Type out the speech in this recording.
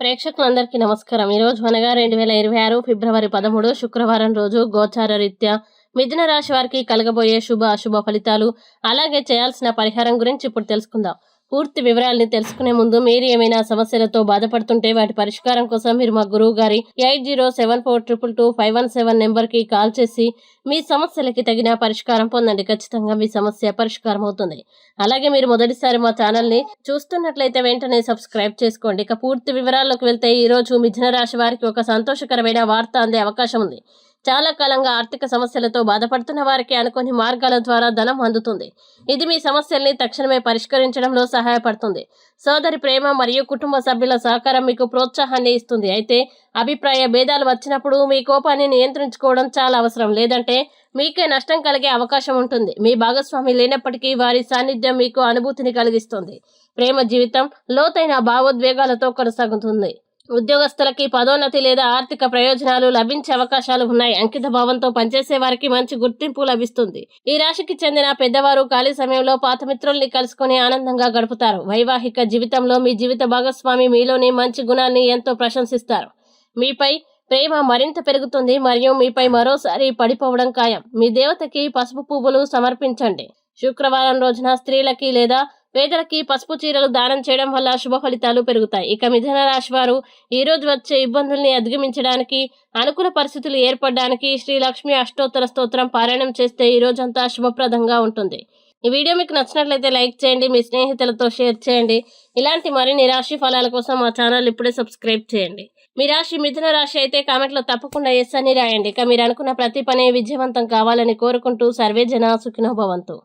ప్రేక్షకులందరికీ నమస్కారం. ఈ రోజు అనగా రెండు వేల ఇరవై ఆరు ఫిబ్రవరి పదమూడు శుక్రవారం రోజు గోచార రీత్యా మిథున రాశి వారికి కలగబోయే శుభ అశుభ ఫలితాలు. అలాగే చేయాల్సిన పరిహారం గురించి ఇప్పుడు తెలుసుకుందాం. పూర్తి వివరాల్ని తెలుసుకునే ముందు మీరు ఏమైనా సమస్యలతో బాధపడుతుంటే వాటి పరిష్కారం కోసం మీరు మా గురువు గారి eight zero seven four triple two five one seven నెంబర్కి కాల్ చేసి మీ సమస్యలకి తగిన పరిష్కారం పొందండి. ఖచ్చితంగా మీ సమస్య పరిష్కారం అవుతుంది. అలాగే మీరు మొదటిసారి మా ఛానల్ని చూస్తున్నట్లయితే వెంటనే సబ్స్క్రైబ్ చేసుకోండి. ఇక పూర్తి వివరాల్లోకి వెళ్తే ఈరోజు మిథున రాశి వారికి ఒక సంతోషకరమైన వార్త అందే అవకాశం ఉంది. చాలా కాలంగా ఆర్థిక సమస్యలతో బాధపడుతున్న వారికి అనుకోని మార్గాల ద్వారా ధనం అందుతుంది. ఇది మీ సమస్యల్ని తక్షణమే పరిష్కరించడంలో సహాయపడుతుంది. సోదరి ప్రేమ మరియు కుటుంబ సభ్యుల సహకారం మీకు ప్రోత్సాహాన్ని ఇస్తుంది. అయితే అభిప్రాయ భేదాలు వచ్చినప్పుడు మీ కోపాన్ని నియంత్రించుకోవడం చాలా అవసరం. లేదంటే మీకే నష్టం కలిగే అవకాశం ఉంటుంది. మీ భాగస్వామి లేనప్పటికీ వారి సాన్నిధ్యం మీకు అనుభూతిని కలిగిస్తుంది. ప్రేమ జీవితం లోతైన భావోద్వేగాలతో కొనసాగుతుంది. ఉద్యోగస్తులకి పదోన్నతి లేదా ఆర్థిక ప్రయోజనాలు లభించే అవకాశాలు ఉన్నాయి. అంకిత భావంతో పనిచేసే వారికి మంచి గుర్తింపు లభిస్తుంది. ఈ రాశికి చెందిన పెద్దవారు ఖాళీ సమయంలో పాత మిత్రుల్ని కలుసుకొని ఆనందంగా గడుపుతారు. వైవాహిక జీవితంలో మీ జీవిత భాగస్వామి మీలోని మంచి గుణాన్ని ఎంతో ప్రశంసిస్తారు. మీపై ప్రేమ మరింత పెరుగుతుంది మరియు మీపై మరోసారి పడిపోవడం ఖాయం. మీ దేవతకి పసుపు పువ్వులు సమర్పించండి. శుక్రవారం రోజున స్త్రీలకి లేదా పేదలకి పసుపు చీరలు దానం చేయడం వల్ల శుభ ఫలితాలు పెరుగుతాయి. ఇక మిథున రాశి వారు ఈ రోజు వచ్చే ఇబ్బందుల్ని అధిగమించడానికి అనుకూల పరిస్థితులు ఏర్పడడానికి శ్రీ లక్ష్మి అష్టోత్తర స్తోత్రం పారాయణం చేస్తే ఈ రోజంతా శుభప్రదంగా ఉంటుంది. ఈ వీడియో మీకు నచ్చినట్లయితే లైక్ చేయండి మీ స్నేహితులతో షేర్ చేయండి. ఇలాంటి మరిన్ని రాశి ఫలాల కోసం మా ఛానల్ ఇప్పుడే సబ్స్క్రైబ్ చేయండి. మీ రాశి మిథున రాశి అయితే కామెంట్లో తప్పకుండా ఎస్ అని రాయండి. ఇక మీరు అనుకున్న ప్రతి పని విజయవంతం కావాలని కోరుకుంటూ సర్వే జన సుఖినోభవంతు